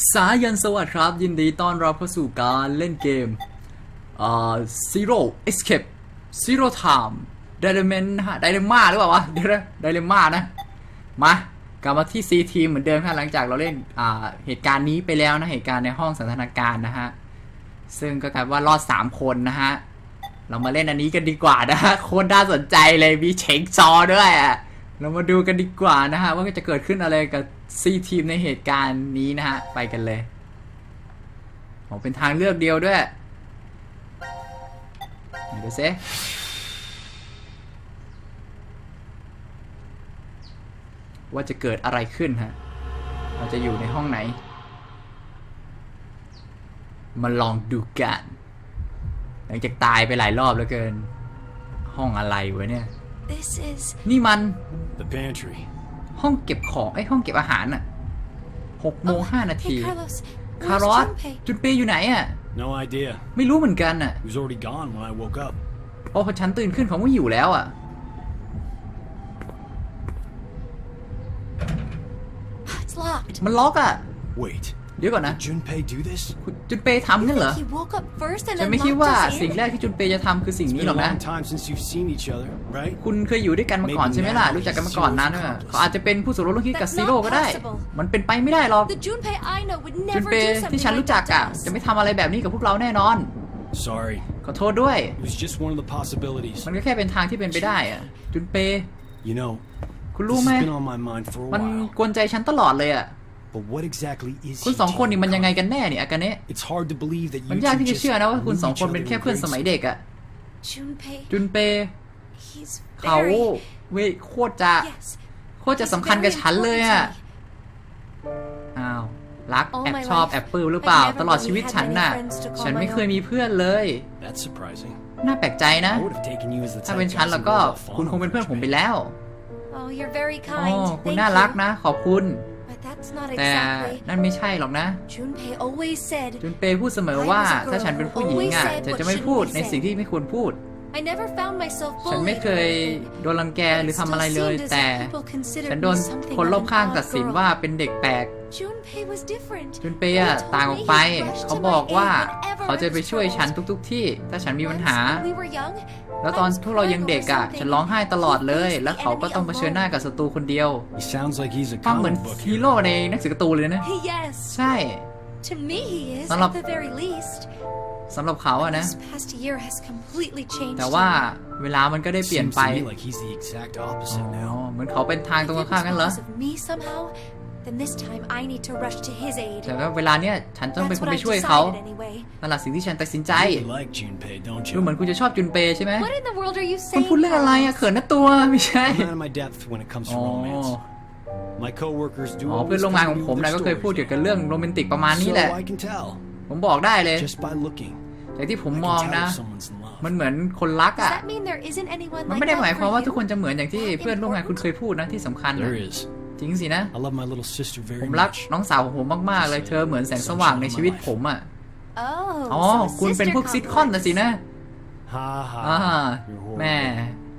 สายันสวัสดีครับ ยินดีต้อนรับเข้าสู่การเล่นเกมอ่า Zero Escape Zero Time d i l e m m a ฮะ d i l e m m a หรือเปล่าวะเดี๋ยวนะ Dilemma นะ มากลับมาที่ C Team เหมือนเดิมครับหลังจากเราเล่นอ่าเหตุการณ์นี้ไปแล้วนะ เหตุการณ์ในห้องสันทนาการนะฮะ ซึ่งก็กลายว่ารอด 3 คนนะฮะ เรามาเล่นอันนี้กันดีกว่านะฮะโคตรน่าสนใจเลยมีเช็คจอด้วยอะ เรามาดูกันดีกว่านะฮะ ว่าจะเกิดขึ้นอะไรกับซีทีมในเหตุการณ์นี้นะฮะ ไปกันเลยโอ้เป็นทางเลือกเดียวด้วยไหนดูซิว่าจะเกิดอะไรขึ้นฮะ เราจะอยู่ในห้องไหน มาลองดูกัน หลังจากตายไปหลายรอบแล้วเกิน ห้องอะไรวะเนี่ย This is นี่มัน The pantry. ห้องเก็บของไอ้ยห้องเก็บอาหารน่ะหกโมงห้านาที Hey Carlos. คาร where's อส Junpei? จุนเปย์อยู่ไหนอะ No idea. ไม่รู้เหมือนกันอะ He was already gone when I woke up. เพราะพอฉันตื่นขึ้นเขาไม่อยู่แล้วอะ It's locked. มันล็อกอะ Wait. เดี๋ยวก่อนนะ Did Junpei do this? คุณจุนเปย์ทำงั้นเหรอ He woke up first and ฉัน then ไม่คิด locked ว่า us สิ่ง in. แรกที่จุนเปย์จะทำคือสิ่ง It's นี้ been หรอก a นะ long time since you've seen each other, right? คุณเคยอยู่ด้วยกันมาก่อนใช่ไหมล่ะ รู้จักกันมาก่อนนานด้วยเขาอาจจะเป็นผู้สมรู้ร่วมคิดกับ That's ซีโร่ not ก็ได้ possible. มันเป็นไปไม่ได้หรอก The Junpei I know would จุน never เป do ย์ something ที่ฉัน like รู้จัก that to อะ us. จะไม่ทำอะไรแบบนี้กับพวกเราแน่นอน Sorry. ขอโทษด้วย It was just one of the possibilities. มันก็แค่เป็นทางที่เป็นไปได้อะจุนเปย์ You know, คุณ this รู้ไหม has been on my mind for a มัน while. กวนใจฉันตลอดเลยอะ But what exactly is คุณ he สองคนนี่ to มัน you? ยังไงกันแน่เนี่ยอากาเนะ It's hard to believe that มัน you ยาก two ที่จะ just เชื่อนะว่าคุณ knew สอง each คนเป็น other แค่ in เพื่อน grade สมัย school. เด็กอะ Junpei. จุนเปย์ He's เขา very เว้ยโคตรจะ yes. โคตรจะสำคัญกับฉันเลยอะอ้าวรัก All แอบ my ชอบ life, แอบปลื้มหรือเปล่า I've never ตลอด really ชีวิต had ฉัน many น่ะ friends to call ฉันไม่ my เคย own. มีเพื่อนเลย That's surprising. น่าแปลกใจนะ I would have taken you as the ถ้า type เป็น to ฉัน have แล้ว some ก็ real คุณ fun คงเป็น over เพื่อนผมไป Junpei. แล้ว Oh, you're very อ๋อ kind. คุณ Thank น่ารัก you. นะ ขอบคุณ But that's not แต่ exactly. นั่นไม่ใช่หรอกนะ Junpei always said จุนเปย์พูดเสมอว่าถ้าฉันเป็นผู้หญิงอะจะจะไม่พูดในสิ่งที่ไม่ควรพูด I never found myself ฉันไม่ bullied เค or ย anything. โดนรังแกหรือทำอะไรเลย Still seemed as แต่ if people considered ฉันโดน me something คนรอบ of an ข้าง odd ตัดสิน girl. ว่าเป็นเด็กแปลก Junpei was different. จุนเปย์อะ He told ต่างออก me ไป he'd rush เขา to บอก my ว่า aid whenever เขาจะ I ไป was ช่วยฉัน troubled. ทุก ๆ ที่ ถ้าฉันมีปัญ Once หา when we were young, แล้วต I อน was พวกเรายัง crying เด็ก over อะ something. ฉันร้องไห้ตลอดเลย He แล้วเขาก็ faced the ต้องเผชิญหน้า enemy กับศัตรูคนเดียว He sounds like he's a ฟังเหมือน comic book ฮี hero. โร่ในหนังสือการ์ตูนเลยนะ alone. Yes. ใช่ To me, he is, Săn lọc. at the very least. สำหรับเขาอะนะ This past year has completely changed แต่ว่า him. เวลามันก็ได้เปลี่ยน Seems ไป to me like he's the exact อ๋ opposite อ now. เหมือนเขาเป็นทางตรง If กัน it ข้าม was กันเหรอ because of me somehow, then this time I need to rush to his aid. แต่ว่าเวลาเนี้ยฉันต้องเป็น That's คน what ไป I ช่วยเขา decided anyway. นั่นแหละสิ่งที่ฉันตัดสินใจ You really like Junpei, don't ดูเหมือ you? นคุณจะชอบจุนเปย์ใช่ไหม What in the world are you คุณ saying? พูดเรื่องอะไรอะ Carlos? เขินนะตัวไม่ใช่ I'm out of my depth when it comes อ๋ to อ romance. My coworkers do อ๋อ always เพื่อนร่วมงานของ come to ผม me นะ with ก็ their เคยพูด stories, เกี่ยวกับเรื่องโรแมนติกประมาณ man. นี้แหละ So I can tell ผมบอกได้เลย just by looking. จากที่ผม I มอง can นะ tell if someone's in love. มันเหมือนคนรัก Does อะ that mean there isn't anyone มัน like ไม่ได้หมาย that ความ for ว่า you? ทุกคนจะเหมือนอย่างที่เพื่อนร่วมงานคุณเคยพูดนะที่สำคัญนะ There is. จริงสินะ I love my little sister ผ very มรัก much. น้องสาวของผมมากๆ เลยเธอเหมือนแสงสว่างในชีวิตผมอะ Oh, อ๋อ so a คุณเป็น sister พวกซิทคอม complex. นะสินะ Ha อ่า ha. You're horrible. แม่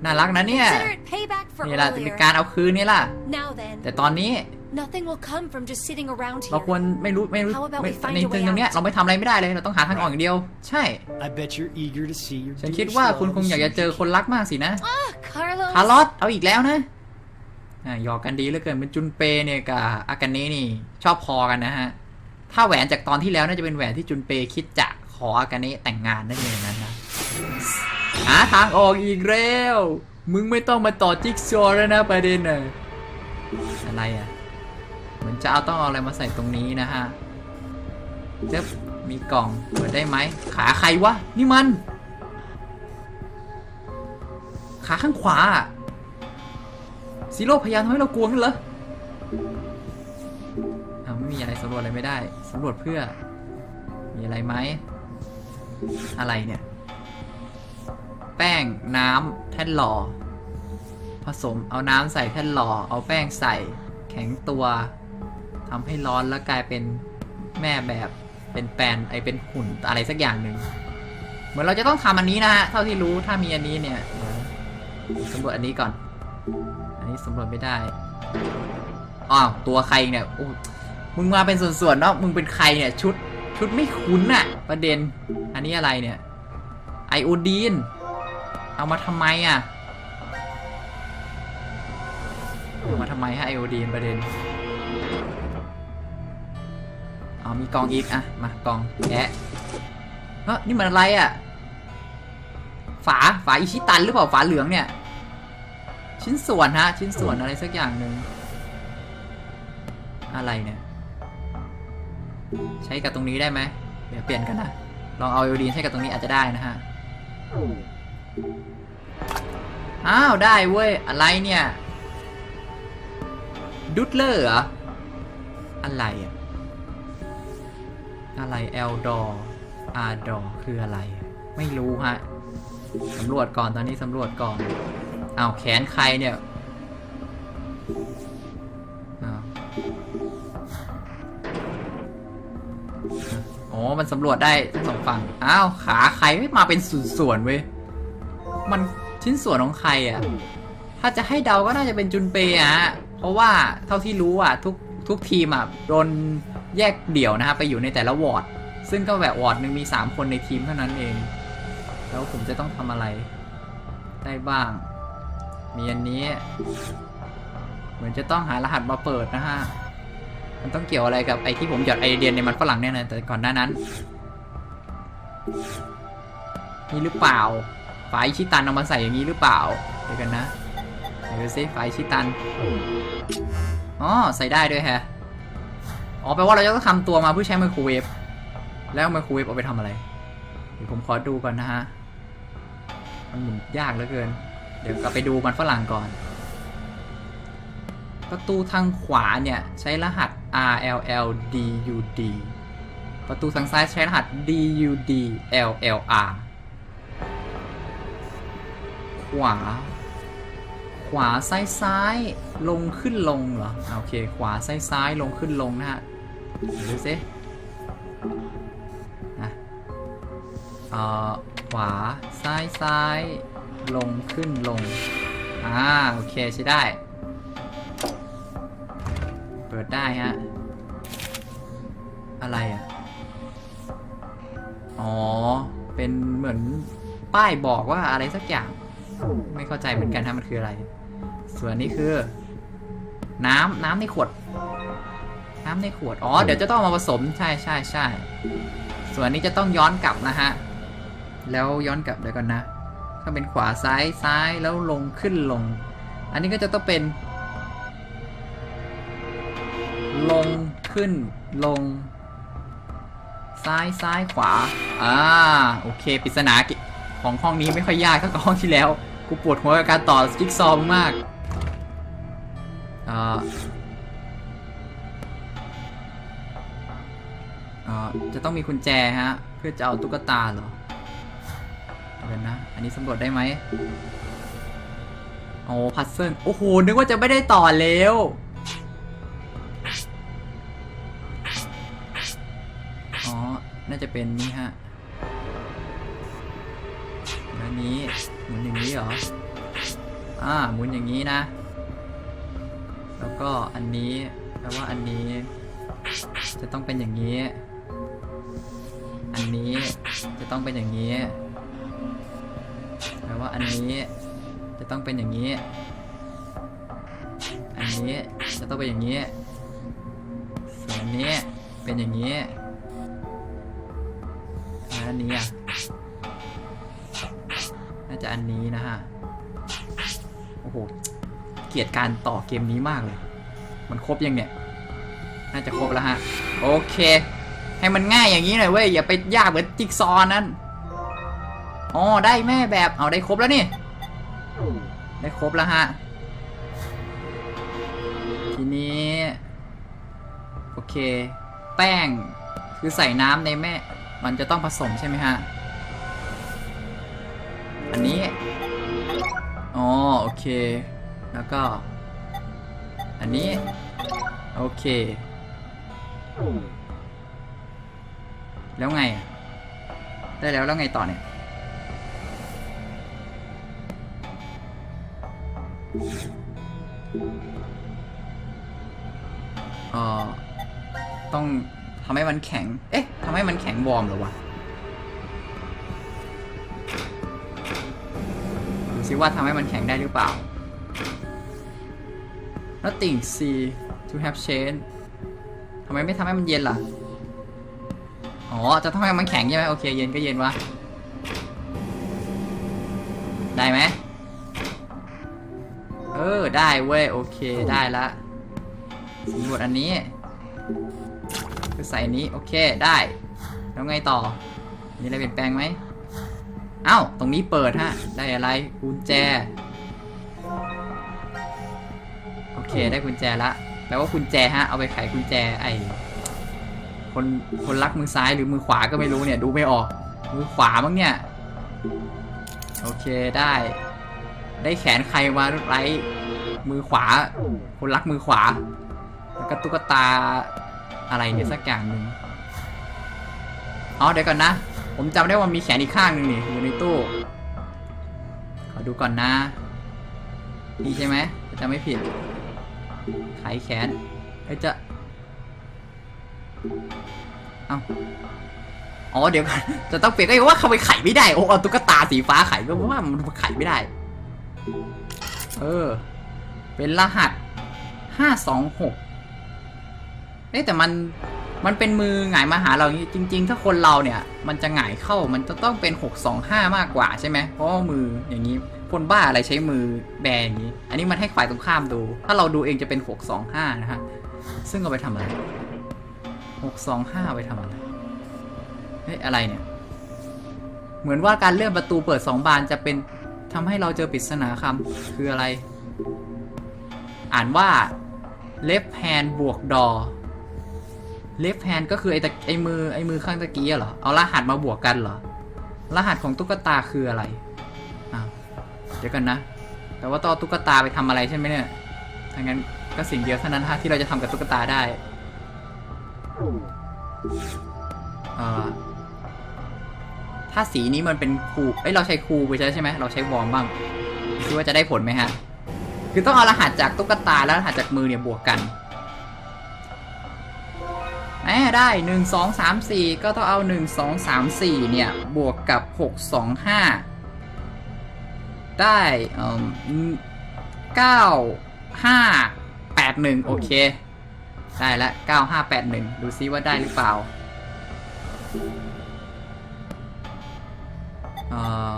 น่ารักนะเนี่ย Consider it payback for นี่แหละจะเป็น earlier. การเอาคืนนี่ล่ะ Now then, แต่ตอนนี้ nothing will come from just sitting around เรา here. ควรไม่รู้ไม่รู้ How about ไม่ we find ใน a way ตรงเนี้ย out? เราไม่ทำอะไรไม่ได้เลย เราต้องหาทางออกอย่างเดียว ใช่ I bet you're eager to see your ฉัน dear คิดว่าคุณ love คงอยากจะเจอคนรักมากสินะ Ah, Carlos. คาร์ลอสเอาอีกแล้วนะอะหยอกกันดีเหลือเกินเป็นจุนเปเนี่ยกับอากาเน่นี่ ชอบพอกันนะฮะ ถ้าแหวนจากตอนที่แล้วน่าจะเป็นแหวนที่จุนเปคิดจะขออากาเน่แต่งงานนั่นเองนั้นนะหาทางออกอีกแล้ว มึงไม่ต้องมาต่อจิ๊กซอว์แล้วนะประเด็นน่ะอะไรอะ เหมือนจะเอาต้องเอาอะไรมาใส่ตรงนี้นะฮะเจ๊บมีกล่องเปิดได้ไหมขาใครวะนี่มัน ขาข้างขวาซีโร่พยายามทำให้เรากลัวกันเหรออ้าไม่มีอะไรสำรวจอะไรไม่ได้สำรวจเพื่อ มีอะไรไหมอะไรเนี่ย แป้งน้ำแท่นหล่อผสมเอาน้ำใส่แท่นหล่อเอาแป้งใส่แข็งตัว ทำให้ร้อนแล้วกลายเป็นแม่แบบเป็นแปลนไอเป็นหุ่นอะไรสักอย่างหนึ่งเหมือนเราจะต้องทำอันนี้นะฮะเท่าที่รู้ถ้ามีอันนี้เนี่ยสำรวจอันนี้ก่อน อันนี้สำรวจไม่ได้อ้าวตัวใครเนี่ยโอ้มึงมาเป็นส่วนๆเนาะมึงเป็นใครเนี่ยชุดชุดไม่คุ้นอะประเด็น อันนี้อะไรเนี่ยไอโอดีนเอามาทำไมอะเอามาทำไมฮะไอโอดีนประเด็น เอามีกองอีกอะมากองแกะเฮ้ยนี่มันอะไรอะฝาฝาอิชิตันหรือเปล่าฝาเหลืองเนี่ย ชิ้นส่วนฮะ ชิ้นส่วนอะไรสักอย่างหนึ่งอะไรเนี่ย ใช้กับตรงนี้ได้ไหมเดี๋ยวเปลี่ยนกันนะลองเอาไอโอดีนใช้กับตรงนี้อาจจะได้นะฮะอ้าวได้เว้ยอะไรเนี่ย ดุตเลอร์เหรออะไรอะ อะไรเอลดออาร์ดอคืออะไร ไม่รู้ฮะสำรวจก่อนตอนนี้สำรวจก่อนอ้าวแขนใครเนี่ยอ๋อ มันสำรวจได้ทั้งสองฝั่ง อ้าว ขาใครไม่มาเป็นส่วนๆเว้ย มันชิ้นส่วนของใครอะ ถ้าจะให้เดาก็น่าจะเป็นจุนเปย์อะฮะ เพราะว่าเท่าที่รู้อะ ทุกทุกทีมอะโดน แยกเดี่ยวนะฮะไปอยู่ในแต่ละวอร์ดซึ่งก็แบบวอร์ดหนึ่งมี 3 คนในทีมเท่านั้นเอง แล้วผมจะต้องทำอะไรได้บ้าง มีอันนี้ เหมือนจะต้องหารหัสมาเปิดนะฮะ มันต้องเกี่ยวอะไรกับไอที่ผมหยอดไอเดียในมันฝรั่งเนี่ยนะแต่ก่อนหน้านั้นนี่หรือเปล่าฝายชิตันเอามาใส่อย่างนี้หรือเปล่าเดี๋ยวกันนะเดี๋ยวดูสิฝายชิตันอ๋อใส่ได้ด้วยแฮะ อ๋อแปลว่าเราจะต้องทำตัวมาเพื่อใช้ไมโครเวฟแล้วไมโครเวฟเอาไปทำอะไรเดี๋ยวผมขอดูก่อนนะฮะมันหมุนยากเหลือเกิน เดี๋ยวกลับไปดูมันฝรั่งก่อน ประตูทางขวาเนี่ยใช้รหัส RLL DUD ประตูทางซ้ายใช้รหัส DUD LLR ขวา ขวาซ้ายซ้ายลงขึ้นลงเหรอโอเค ขวาซ้ายซ้ายลงขึ้นลงนะฮะ ดูสินะเอ่อขวา ซ้าย ซ้าย ลง ขึ้น ลง อ่า โอเค ใช้ได้ เปิดได้ฮะ อะไรอะ อ๋อ เป็นเหมือนป้ายบอกว่าอะไรสักอย่าง ไม่เข้าใจเหมือนกันฮะมันคืออะไร ส่วนนี้คือ น้ำน้ำในขวด น้ำในขวด อ๋อ เดี๋ยวจะต้องเอามาผสม ใช่ใช่ใช่ ส่วนนี้จะต้องย้อนกลับนะฮะ แล้วย้อนกลับเดี๋ยวกันนะถ้าเป็นขวาซ้ายซ้ายแล้วลงขึ้นลง อันนี้ก็จะต้องเป็น ลงขึ้นลง ซ้ายซ้ายขวา อ่า โอเคปริศนากิของห้องนี้ไม่ค่อยยากเท่ากับห้องที่แล้ว กูปวดหัวกับการต่อจิ๊กซอว์มาก อ่า จะต้องมีกุญแจฮะ เพื่อจะเอาตุ๊กตาเหรอเดี๋ยวนะ อันนี้สำรวจได้ไหมโอ้พัซเซิลโอ้โห นึกว่าจะไม่ได้ต่อแล้วอ๋อ น่าจะเป็นนี่ฮะแล้วนี้หมุนอย่างนี้เหรอ อ่า หมุนอย่างนี้นะ แล้วก็อันนี้แปลว่าอันนี้ จะต้องเป็นอย่างนี้ นี้จะต้องเป็นอย่างนี้แปลว่าอันนี้จะต้องเป็นอย่างนี้ อันนี้จะต้องเป็นอย่างนี้ ส่วนอันนี้เป็นอย่างนี้แล้วอันนี้อะน่าจะอันนี้นะฮะ โอ้โห เกลียดการต่อเกมนี้มากเลย มันครบยังเนี่ย น่าจะครบแล้วฮะ โอเค ให้มันง่ายอย่างนี้หน่อยเว้ยอย่าไปยากเหมือนจิ๊กซอนั้นอ๋อได้แม่แบบเอาได้ครบแล้วนี่ ได้ครบแล้วฮะ ทีนี้ โอเค แป้งคือใส่น้ำในแม่ มันจะต้องผสมใช่ไหมฮะ อันนี้อ๋อโอเค แล้วก็ อันนี้ โอเค แล้วไง ได้แล้วแล้วไงต่อเนี่ย เออต้องทำให้มันแข็ง เอ๊ะทำให้มันแข็งวอร์มเหรอวะดูซิว่าทำให้มันแข็งได้หรือเปล่า Nothing see to have change ทำไมไม่ทำให้มันเย็นล่ะ อ๋อ จะทำให้มันแข็งใช่ไหมโอเค เย็นก็เย็นวะ ได้ไหม เออ ได้เว้ย โอเค ได้ละสำรวจอันนี้คือใส่นนี้ โอเค ได้ แล้วไงต่อ มีอะไรเปลี่ยนแปลงไหมเอ้าตรงนี้เปิดฮะ ได้อะไร กุญแจ โอเค ได้กุญแจละแปลว่ากุญแจฮะ เอาไปไขกุญแจไอ คนคนรักมือซ้ายหรือมือขวาก็ไม่รู้เนี่ยดูไม่ออก มือขวามั้งเนี่ย โอเคได้ ได้แขนใครมาไรมือขวา คนรักมือขวา แล้วก็ตุ๊กตาอะไรเนี่ยสักอย่างหนึ่งอ๋อเดี๋ยวก่อนนะ ผมจำได้ว่ามีแขนอีกข้างหนึ่งนี่อยู่ในตู้ขอดูก่อนนะนี่ใช่ไหมจะไม่ผิดไขแขนเอ้ยจะ เอ้าอ๋อเดี๋ยวก่อนจะต้องเปลี่ยนก็ว่าเขาไปไขไม่ได้โอ้เอาตุ๊กตาสีฟ้าไขก็ว่ามันไขไม่ได้ เออ เป็นรหัสห้าสองหกเอ๊ะแต่มันมันเป็นมือหงายมาหาเราอย่างนี้จริง ๆ ถ้าคนเราเนี่ย มันจะหงายเข้ามันจะต้องเป็นหกสองห้ามากกว่าใช่ไหมเพราะมืออย่างนี้คนบ้าอะไรใช้มือแบอย่างนี้ อันนี้มันให้ฝ่ายตรงข้ามดู ถ้าเราดูเองจะเป็นหกสองห้านะฮะซึ่งเอาไปทำอะไร หกสองห้าไปทำอะไรเฮ้ยอะไรเนี่ย เหมือนว่าการเลื่อนประตูเปิดสองบานจะเป็นทำให้เราเจอปริศนาคำคืออะไร อ่านว่า left hand บวกดอ left hand ก็คือไอ้ตะไอ้มือไอ้มือข้างตะกี้เหรอ เอารหัสมาบวกกันเหรอ รหัสของตุ๊กตาคืออะไรอ้าวเดี๋ยวกันนะ แต่ว่าต้องเอาตุ๊กตาไปทำอะไรใช่ไหมเนี่ยถ้างั้นก็สิ่งเดียวเท่านั้นฮะที่เราจะทำกับตุ๊กตาได้ ถ้าสีนี้มันเป็นคูเอ้ยเราใช้คูไปใช่ใช่ไหมเราใช้วอร์มบ้างคิดว่าจะได้ผลไหมฮะ คือต้องเอารหัสจากตุ๊กตาแล้วรหัสจากมือเนี่ยบวกกันแหมได้หนึ่งสองสามสี่ก็ต้องเอาหนึ่งสองสามสี่เนี่ย บวกกับหกสองห้าได้เอ่อเก้าห้าแปดหนึ่งโอเค ได้ละเก้าห้าแปดหนึ่งดูซิว่าได้หรือเปล่าเอ่อ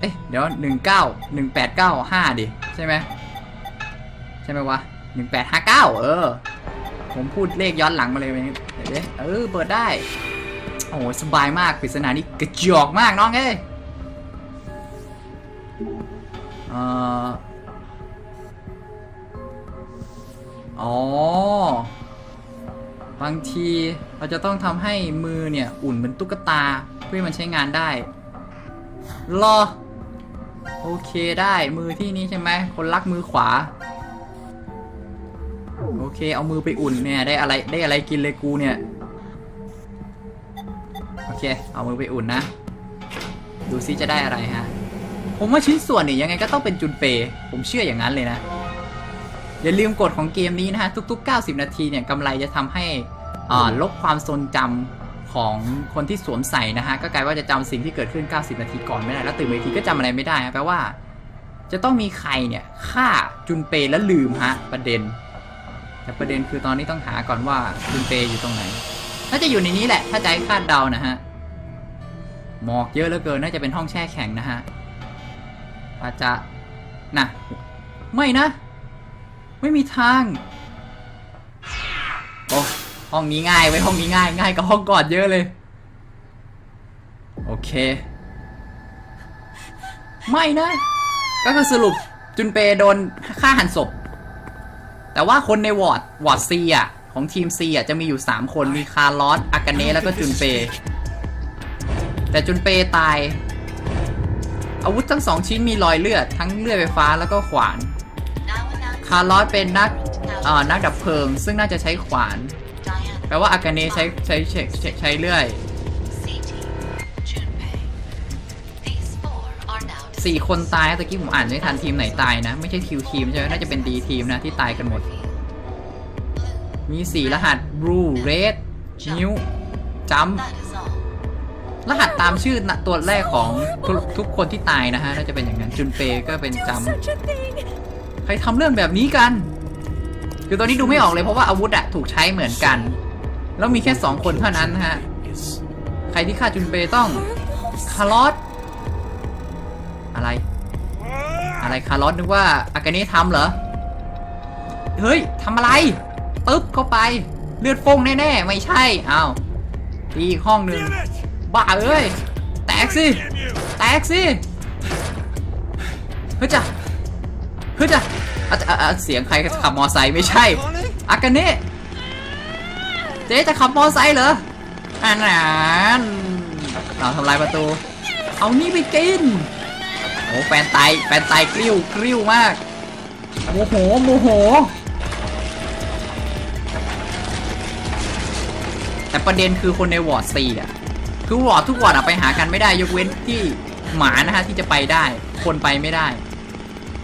เอ๊ะ เดี๋ยวหนึ่งเก้าหนึ่งแปดเก้าห้าดิ ใช่ไหม ใช่ไหมวะหนึ่งแปดห้าเออ ผมพูดเลขย้อนหลังมาเลยวันนี้เดี๋ยวเออ เปิดได้ โอ้โหสบายมากปริศนานี้กระจอกมากน้องเอ้ยเอ่ออ๋อ บางทีเราจะต้องทำให้มือเนี่ยอุ่นเหมือนตุ๊กตาเพื่อให้มันใช้งานได้รอโอเคได้มือที่นี้ใช่ไหมคนรักมือขวา โอเคเอามือไปอุ่นเนี่ยได้อะไรได้อะไรกินเลยกูเนี่ย โอเค เอามือไปอุ่นนะ ดูซิจะได้อะไรฮะ ผมว่าชิ้นส่วนเนี่ยยังไงก็ต้องเป็นจุนเป ผมเชื่ออย่างนั้นเลยนะ อย่าลืมกฎของเกมนี้นะฮะทุก ๆ 90 นาทีเนี่ยกำไรจะทำให้อ่าลบความทรงจำของคนที่สวมใส่นะฮะก็กลายว่าจะจำสิ่งที่เกิดขึ้น 90 นาทีก่อนไม่ได้แล้วตื่นมาอีกทีก็จำอะไรไม่ได้ฮะแปลว่า จะต้องมีใครเนี่ยฆ่าจุนเปแล้วลืมฮะประเด็น แต่ประเด็นคือตอนนี้ต้องหาก่อนว่าจุนเปอยู่ตรงไหนน่าจะอยู่ในนี้แหละ ถ้าจะให้คาดเดานะฮะหมอกเยอะเหลือเกินน่าจะเป็นห้องแช่แข็งนะฮะอาจจะนะไม่นะ ไม่มีทางโอ้ห้องนี้ง่ายไว้ห้องนี้ง่ายง่ายกว่าห้องก่อนเยอะเลย โอเค ไม่นะ ก็คือสรุปจุนเปโดนฆ่าหันศพ แต่ว่าคนในวอร์ดวอร์ดซีอะ ของทีมซีอะ จะมีอยู่ 3 คนมีคาร์ลอสอากาเนะแล้วก็จุนเป แต่จุนเปตาย อาวุธทั้งสองชิ้นมีรอยเลือด ทั้งเลือดไฟฟ้าแล้วก็ขวาน คาร์ลอสเป็นนักเอ่อนักดับเพลิง ซึ่งน่าจะใช้ขวาน แปลว่าอากาเนใช้ใช้ใช้ใช้ใช้เลื่อยสี่คนตายตะกี้ผมอ่านไม่ทันทีมไหนตายนะ ไม่ใช่คิวทีมใช่ไหมน่าจะเป็นดีทีมนะที่ตายกันหมด มีสี่รหัส blue red นิ้วจำรหัสตามชื่อตัวแรกของทุกทุกคนที่ตายนะฮะ น่าจะเป็นอย่างนั้น จุนเปก็เป็นจ Do ใครทำเรื่องแบบนี้กัน คือตอนนี้ดูไม่ออกเลยเพราะว่าอาวุธอะถูกใช้เหมือนกัน แล้วมีแค่สองคนเท่านั้นนะฮะ ใครที่ฆ่าจุนเปต้องคาร์ลอสอะไร อะไรคาร์ลอสนึกว่าอากาเน่ทำเหรอ เฮ้ยทำอะไรปึ๊บเข้าไปเลือดฟงแน่ๆ ไม่ใช่อ้าวตีอีกห้องหนึ่งบ้าเอ้ย แตกสิ แตกสิ เฮ้ยจ้ะ เฮ้ยจ้ะอะอะอะเสียงใครขับมอไซค์ไม่ใช่อากาเน่เจ๊จะขับมอไซค์เหรออันนั้นเราทำลายประตู เอานี่ไปกินโอ้แฟนไตายแฟนไตายกริ้วกริ้วมากโมโหโมโห แต่ประเด็นคือคนในวอร์ดซีอะคือวอร์ดทุกวอร์ดอะไปหากันไม่ได้ยกเว้นที่หมานะฮะที่จะไปได้ คนไปไม่ได้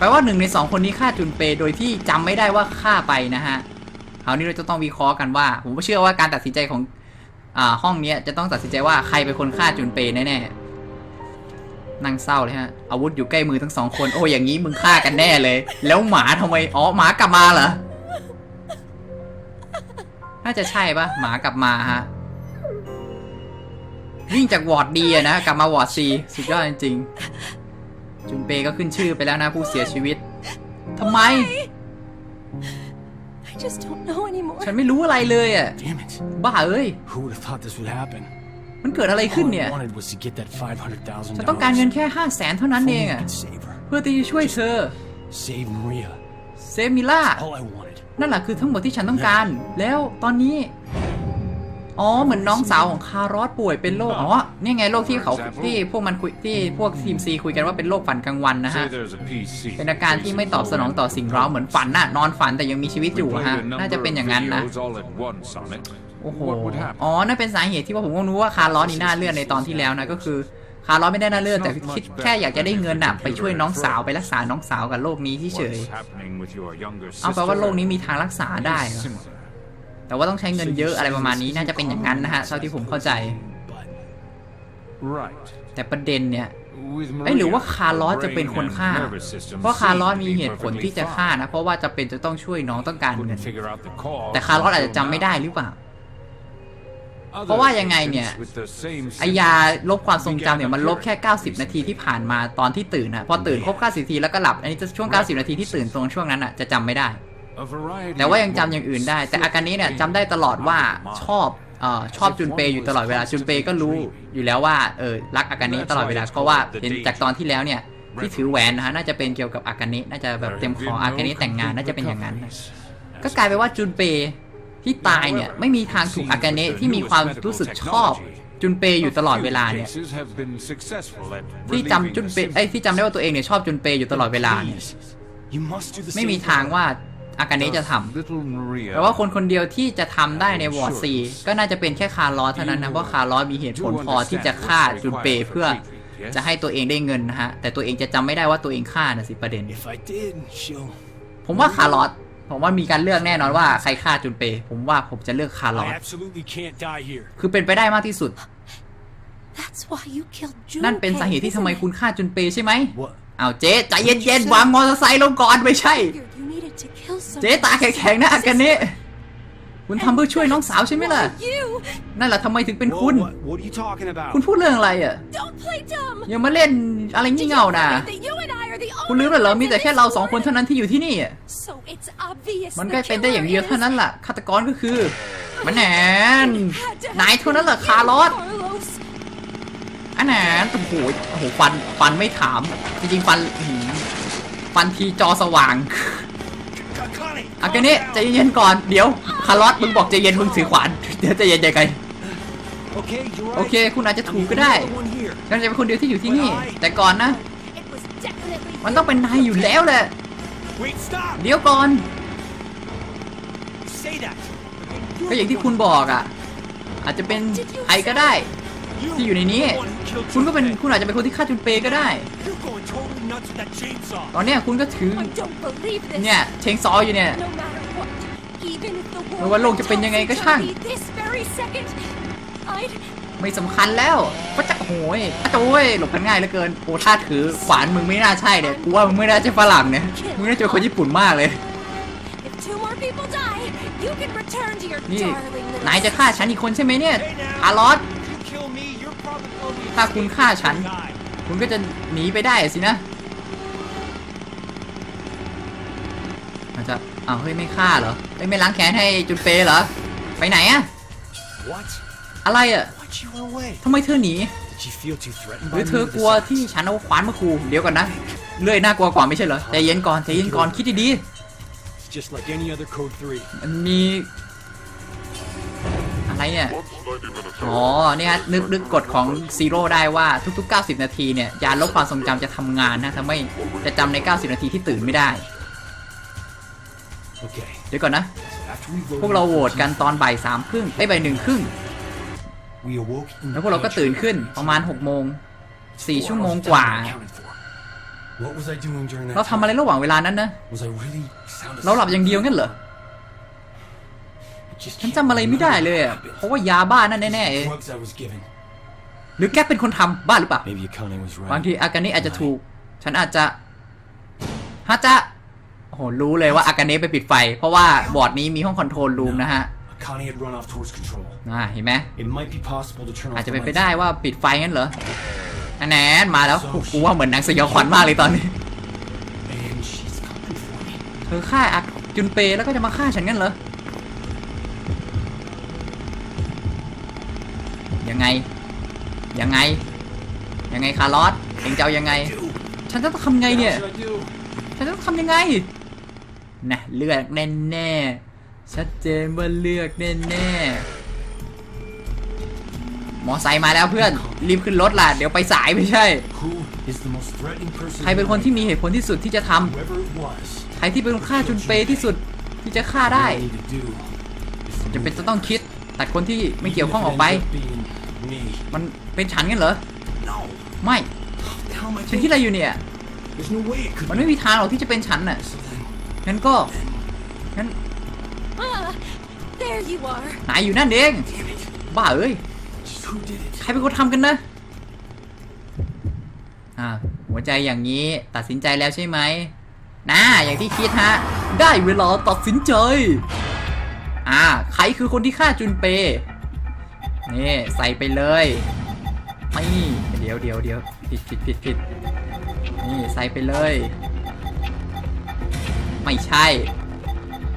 ปลว่าหนึ่งในสองคนนี้ฆ่าจุนเปโดยที่จำไม่ได้ว่าฆ่าไปนะฮะคราวนี้เราจะต้องวิเคราะห์กันว่า ผมเชื่อว่าการตัดสินใจของอ่าห้องนี้จะต้องตัดสินใจว่าใครเป็นคนฆ่าจุนเปแน่ๆนั่งเศร้าเลยฮะ อาวุธอยู่ใกล้มือทั้งสองคนโอ้อย่างนี้มึงฆ่ากันแน่เลย แล้วหมาทำไมอ๋อหมากลับมาเหรอน่าจะใช่ปะหมากลับมาฮะวิ่งจากวอร์ดดีอะนะกลับมาวอร์ดซีสุดยอดจริงๆ จุนเปก็ขึ้นชื่อไปแล้วนะผู้เสียชีวิตทำไม I just don't know anymore. ฉันไม่รู้อะไรเลยอะ Damn it. บ้าเอ้ย Who would have thought this would happen? มันเกิดอะไรขึ้น All เนี่ย I wanted was to get that $500,000. ฉันต้องการเงินแค่ห้าแสนเท่านั้น If เอ only ง we อะ could save her. เพื่อที่จะช่วยเธอ Save Maria. เซมิล่า All I wanted. นั่นแหละคือทั้งหมดที่ฉันต้องการ แล้วตอนนี้ อ๋อเหมือนน้องสาวของคารอสป่วยเป็นโรคอ๋อนี่ไงโรคที่เขาที่พวกมันคุยที่พวกทีมซีคุยกันว่าเป็นโรคฝันกลางวันนะฮะ Say there's a PC. เป็นอาการที่ไม่ตอบสนองต่อสิ่งเร้าเหมือนฝันน่ะนอนฝันแต่ยังมีชีวิตอยู่ We อะ played ฮะ a number น่าจะเป็นอย่างนั้นนะ of videos all at once on it. โอ้โห What would happen? อ๋อนั่นเป็นสาเหตุที่ว่าผมก็รู้ว่าคาร์ลอสนี่น่าเลือดในตอนที่แล้วนะก็คือคาร์ลอสไม่ได้น่าเลือดแต่คิดแค่อยากจะได้เงินน่ะไปช่วยน้องสาวไปรักษาน้องสาวกับโรคนี้ที่เฉย What's happening with your younger เอาแปลว่า sister โรคนี้มีทางรักษาได้ แต่ว่าต้องใช้เงินเยอะอะไรประมาณนี้น่าจะเป็นอย่างนั้นนะฮะเท่าที่ผมเข้าใจ But Right. แต่ประเด็นเนี่ย With เอ้ยหรือว่า Maria, คาร์ลอส her จะเป็น brain คน and ฆ่า nervous system เพราะคาร์ลอส seem มี to be เหตุผล perfectly ที่จะฆ่า fine. นะ เพราะว่าจะเป็นจะต้องช่วยน้องต้องการเงิน Couldn't figure out the cause แต่คาร์ลอสอาจจะจำ until ไม่ได้ now. หรือเปล่า Other เพราะว่ายังไงเนี่ย patients with the same ไอยาลบความทรงจำเนี่ยมันลบแค่ 90 นาทีที่ผ่านมาตอนที่ตื่นนะพอตื่นครบ 90 นาทีแล้วก็หลับ อันนี้จะช่วง 90 นาทีที่ตื่นตรงช่วงนั้นอะจะจำไม่ได้ A variety แต่ว่ายัง of จำอย่างอื่นได้ แต่อาการนี้เนี่ยจำได้ตลอดว่าชอบเอ่อชอบจุนเปย์อยู่ตลอดเวลาจุนเปย์ก็รู้อยู่แล้วว่าเออรักอาการนี้ตลอดเวลาเพราะว่าเห็นจากตอนที่แล้วเนี่ยที่ถือแหวนนะฮะน่าจะเป็นเกี่ยวกับอาการนี้น่าจะแบบเต็มคออาการนี้แต่งงานน่าจะเป็นอย่างนั้นนะก็กลายไปนว่าจุนเปย์ที่ตายเนี่ยไม่มีทางถูกอากาเนะที่มีความรู้สึกชอบจุนเปย์อยู่ตลอดเวลาเนี่ย Cases have been successful at ที่จำจุนเปย์ไอ้ยที่จำได้ว่าตัวเองเนี่ยชอบจุนเปย์อยู่ตลอดเวลาเนี่ย please, you must do the ไม่ same มี for ทาง her. ว่า อากาเนะจะทำ Little Maria แต่ว่าคนคนเดียวที่จะทำได้ในวอร์ดซีก็น่าจะเป็นแค่คาร์ลอสเท่านั้นนะเพราะคาร์ลอสมีเหตุผลพอที่จะฆ่าจุนเปย์เพื่อจะให้ตัวเองได้เงินนะฮะ แต่ตัวเองจะจำไม่ได้ว่าตัวเองฆ่านะสิประเด็น If I did, she'll. ผมว่าคาร์ลอสผมว่ามีการเลือกแน่นอนว่าใครฆ่าจุนเปย์ผมว่าผมจะเลือกคาร์ลอ I ส absolutely can't die here. คือเป็นไปได้มากที่สุด That's why you killed Junpei. นั่นเป็นสาเหตุที่ทำไม isn't it? คุณฆ่าจุนเปย์ใช่ไหม What? เอาวเจ๊ใจเย็นๆวางมอเตอร์ไซค์ลงก่อนไม่ใช่ Figured you needed to kill เจ๊ someone ตาแข็งๆนะอากาเนะคุณทำเพื่อช่วยน้องสาวใช่ไหมล่ะ Why you นั่นแหละทำไมถึงเป็น Whoa, คุณ what, what are you talking about? คุณพูดเรื่องอะไรอะ don't play dumb. อย่ามาเล่นอะไรงี่เง่านะ Forget that you and I are the คุณ only ลืมไปเหรอ ones มี in แต่แค่ this เราสองคน world. เท่านั้นที่อยู่ที่นี่อะ So it's obvious มัน the ก็เป็นได้อย่างเดียว killer เท่านั้น is- ล่ะ ฆาตกรก็คือ มันแหนน Had to have นายเท่านั้นแหละ been คาร์ลอส Carlos. อันแหนนโอ้โหโอ้โหฟัน ฟันไม่ถาม จริงๆ ฟันอื้อหือฟันทีจอสว่าง Connie, อากาเนะใจเย็นๆก่อนเดี๋ยวคาร์ลอสมึงบอกใจเย็นมึงถือขวานเดี๋ยวใจเย็นใจไง Okay, you're right. โอเค คุณอาจจะถูกก็ได้ฉันจะเป็นคนเดียวที่อยู่ที่นี่ แต่ก่อนนะ มันต้องเป็นนายอยู่แล้วแหละเดี๋ยวก่อนก็อย่างที่คุณบอกอะ อาจจะเป็นใครก็ได้ ที่อยู่ในนี้ You're the one who killed คุณก็เป็น Junpei. คุณอาจจะเป็นคนที่ฆ่าจุนเปย์ก็ได้ You're going totally nuts with that chainsaw. ตอนเนี้ยคุณก็ถือ I don't believe this. เนี่ยเชงซออยู่เนี่ย No matter what, Even if the ไม่ว่าโลกจะเป็นยังไงก็ช่าง world this very second, I'd ไม่สำคัญแล้วก็จะโอ้ยโอ้ยหลบกันง่ายเหลือเกินโอ้ถ้าถือขวานมึงไม่น่าใช่เนี่ยกูว่ามึงไม่น่าใช่ฝรั่งเนี่ยมึงน่าจะเป็นคนญี่ปุ่นมากเลย if two more people die, you can return to your นี่ darling little นายจะฆ่าฉันอีกคนใช่ไหมเนี่ย Hey now. คาร์ลอส You kill me, you're probably only ถ้าคุณฆ่าฉัน die. คุณก็จะหนีไปได้สินะอาจจะอ้าวเฮ้ยไม่ฆ่าเหรอเอ้ยไม่ล้างแค้นให้จุนเปย์เหรอ ไปไหนอะ What? อะไรอะ Why'd you run away? ทำไมเธอหนี Did you feel too threatened ห by รือ me เธอ with กลัว this ที่ฉันเอาขวานมาขู่เดี๋ยวก่อนนะเลื่อยน่ากลัวกว่าไม่ใช่เหรอใจเย็นก่อนใจเย็นก่อนคิดดี It's just like any other code 3. ๆมันมีอะไรเนี่ย อ๋อเนี่ยฮะนึกนึกกฎของซีโร่ได้ว่าทุกๆ 90 นาทีเนี่ยยานลบความทรงจำจะทำงานนะทำให้จะจำใน 90 นาทีที่ตื่นไม่ได้ Okay. เดี๋ยวก่อนนะ After we voted พวกเรา on โหวตกันตอนบ่ายสามครึ่งไอ้ยบ่ายหนึ่งครึ่ง we awoke in แล้ว the พวกเราก็ pantry. ตื่นขึ้นประมาณ6โมง4 Four ชั่วโมง hours กว่า time unaccounted for. What was I doing during that เราทำอะไร time? ระหว่างเวลานั้นนะ Was I really sound เราหลับอย่างเดียวงั้นเหรอ I just ฉันจำอะไรไม่ได้เลยอะเพราะว่ายาบ้านั่นแน่ๆเองหรือแกเป็นคนทำบ้าหรือเปล่าบางทีอากาเนะอาจจะถูก ฉันอาจจะฮาจะโหรู้เลยว่าอากาเนะไปปิดไฟ เพราะว่าบอร์ดนี้มีห้องคอนโทรลรูมนะฮะน่าเห็นไหมอาจจะเป็นไปได้ว่าปิดไฟงั้นเหรออันแนนมาแล้วกูว่าเหมือนหนังสยองขวัญมากเลยตอนนี้เธอฆ่าอักจุนเปย์แล้วก็จะมาฆ่าฉันงั้นเหรอ ยังไง ยังไง ยังไงคาร์ลอสเองจะเอายังไง ฉันจะต้องทำไงเนี่ย ฉันจะต้องทำยังไง นะเลือกแน่แน่ๆชัดเจนว่าเลือกแน่แน่ๆหมอไซค์มาแล้วเพื่อน รีบขึ้นรถล่ะ เดี๋ยวไปสายไม่ใช่ ใครเป็นคนที่มีเหตุผลที่สุดที่จะทำใครที่เป็นคนฆ่าจุนเปย์ที่สุดที่จะฆ่าได้จะเป็นจะต้องคิดตัดคนที่ไม่เกี่ยวข้องออกไป me. มันเป็นฉันกันเหรอ No. ไม่ How am I ฉันคิดอะไรอยู่เนี่ย There's no way it could มันไม่มีทางหรอกที่จะเป็นฉันน่ะ So then, งั้นก็ งั้น Ah, there you are. นายอยู่นั่นเอง damn it. บ้าเอ้ย Just who did it? ใครเป็นคนทำกันนะ อ่า หัวใจอย่างนี้ตัดสินใจแล้วใช่ไหมนะอย่างที่คิดฮะ ได้เวลาตัดสินใจ อ่า ใครคือคนที่ฆ่าจุนเป นี่ใส่ไปเลยนี่เดี๋ยวเดี๋ยวเดี๋ยวผิดผิดผิดผิดนี่ใส่ไปเลย ไม่ใช่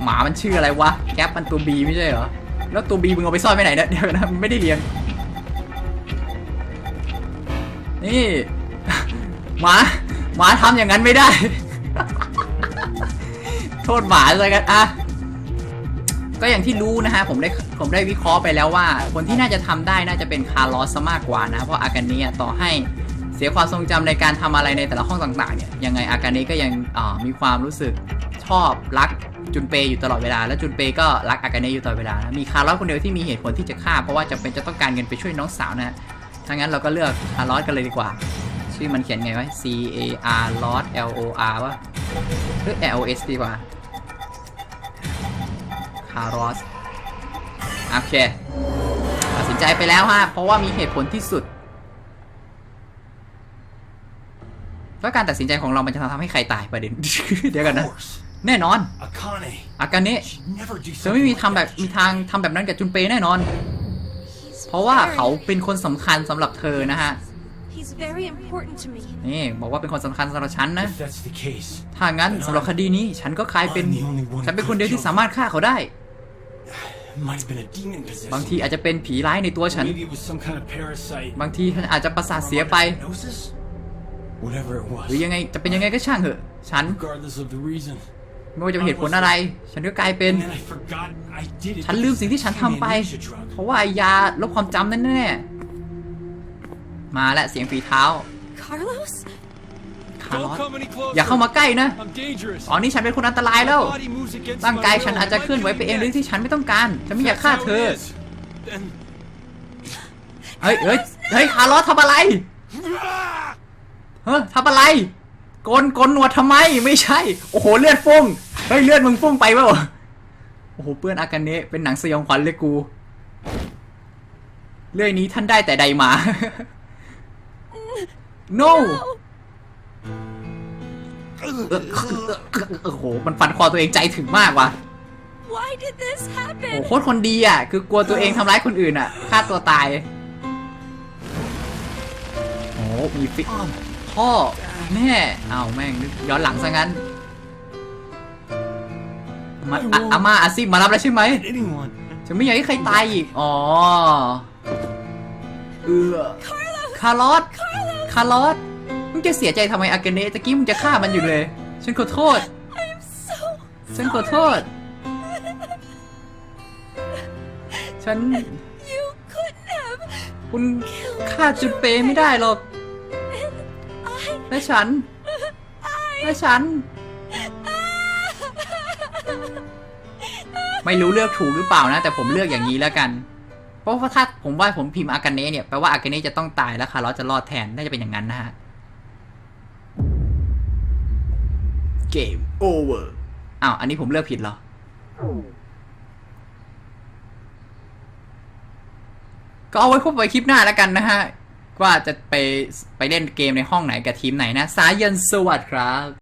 หมามันชื่ออะไรวะแก๊ปมันตัวบีไม่ใช่เหรอแล้วตัวบีมึงเอาไปซ่อนไปไหนเนี่ยเดี๋ยวนะมันไม่ได้เรียนนี่หมาหมาทำอย่างนั้นไม่ได้ โทษหมาเลยกันอะ ก็อย่างที่รู้นะฮะผมได้ผมได้วิเคราะห์ไปแล้วว่า คนที่น่าจะทำได้น่าจะเป็นคาร์ลอสมากกว่านะเพราะอากาเนะต่อให้เสียความทรงจำในการทำอะไรในแต่ละห้องต่างๆเนี่ยยังไงอากาเนะก็ยังมีความรู้สึกชอบรักจุนเปย์อยู่ตลอดเวลา และจุนเปย์ก็รักอากาเนะอยู่ตลอดเวลานะมีคาร์ลอสคนเดียวที่มีเหตุผลที่จะฆ่า เพราะว่าจำเป็นจะต้องการเงินไปช่วยน้องสาวนะถ้างั้นเราก็เลือกคาร์ลอสกันเลยดีกว่า ชื่อมันเขียนไงวะ C A R L O S L O R วะหรือ L O S ดีกว่าาร์ลอสโอเคตัดสินใจไปแล้วฮะ เพราะว่ามีเหตุผลที่สุด แล้วการตัดสินใจของเรามันจะทำให้ใครตายประเด็น เดี๋ยวกัน Of นะ course. แน่นอน Akane. อากาเนะ She'd never do เธอไม่ something มี like ทำแบบ that. มีทางทำแบบนั้นกับจุนเปย์แน่นอน He's เพราะว่า very- เขาเป็นคนสำคัญสำหรับเธอนะฮะ He's very important to me. นี่บอกว่าเป็นคนสำคัญสำหรับฉันนะ If that's the case, ถ้างั้นสำหรับคดีนี้ฉันก็กลายเป็น ฉันเป็นคนเดียวที่สามารถฆ่าเขาได้ บางทีอาจจะเป็นผีร้ายในตัวฉัน Maybe it was some kind of parasite. บางทีฉันอาจจะประสาทเสียไป Hypnosis? Whatever it หรือ was. ยังไงจะเป็นยังไงก็ช่างเถอะ ฉัน Regardless of the reason. ไม่ว่าจะเป็นเหตุผลอะไร ฉันก็กลายเป็น And then I forgot I did it. ฉันลืมสิ่งที่ฉันทำไป Amnesia drug. เพราะว่าไอ้ยาลบความจำนั่นแน่ๆมาและเสียงฝีเท้า Carlos? คาร์ลอ Don't ส come any closer. อย่าเข้ามาใกล้นะ I'm dangerous. ตอนนี้ฉันเป็นคนอันตรายแล้ว My body moves against ร่างกาย my ฉัน will. อาจจะเคลื่อนไหวไปเองโดยที่ฉันไม่ต้องการฉันไม่อยาก That's ฆ่า how เธอ it is. Then เฮ้ยเฮ้ยเฮ้ยคาร์ลอสทำอะไรเฮ้ยทำอะไรโกนโกนหนวดทำไมไม่ใช่ โอ้โหเลือดฟุ้งเฮ้ยเลือดมึงฟุ้งไปเปล่าโอ้โหเปื้อนอากาเนะเป็นหนังสยองขวัญเลยกู เรื่องนี้ท่านได้แต่ใดมา no เออ โอ้โห มันฟันคอตัวเองใจถึงมากว่ะ Why did this โอ้ happen? โคตรคนดีอะ คือกลัวตัวเองทำร้ายคนอื่นอะ ฆ่าตัวตาย โอ้มีฟิกพ่อ แม่ เอาวแม่งนึกย้อนหลังซะงั้นมาอะอาม่าอาซิมมารับแล้วใช่ไหม Anyone. จะไม่อยากให้ใครตายอีก อ๋อ เออ คาร์ลอส คาร์ลอส มึงจะเสียใจทำไมอากาเนะตะกี้มึงจะฆ่ามันอยู่เลย ฉันขอโทษ ฉันขอโทษ ฉัน คุณฆ่าจุดเปย์ไม่ได้หรอก และฉัน และฉัน ไม่รู้เลือกถูกหรือเปล่านะ แต่ผมเลือกอย่างนี้แล้วกันเพราะว่าถ้าผมว่าผมพิมพ์อากาเนะเนี่ยแปลว่าอากาเนะจะต้องตายแล้วคาร์ลอสจะรอดแทนน่าจะเป็นอย่างนั้นนะฮะ เกมโอเวอร์อ้าว อันนี้ผมเลือกผิดเหรอ ก็เอาไว้พบไว้คลิปหน้าแล้วกันนะฮะ ว่าจะไปไปเล่นเกมในห้องไหนกับทีมไหนนะ สายยันสวัสดครับ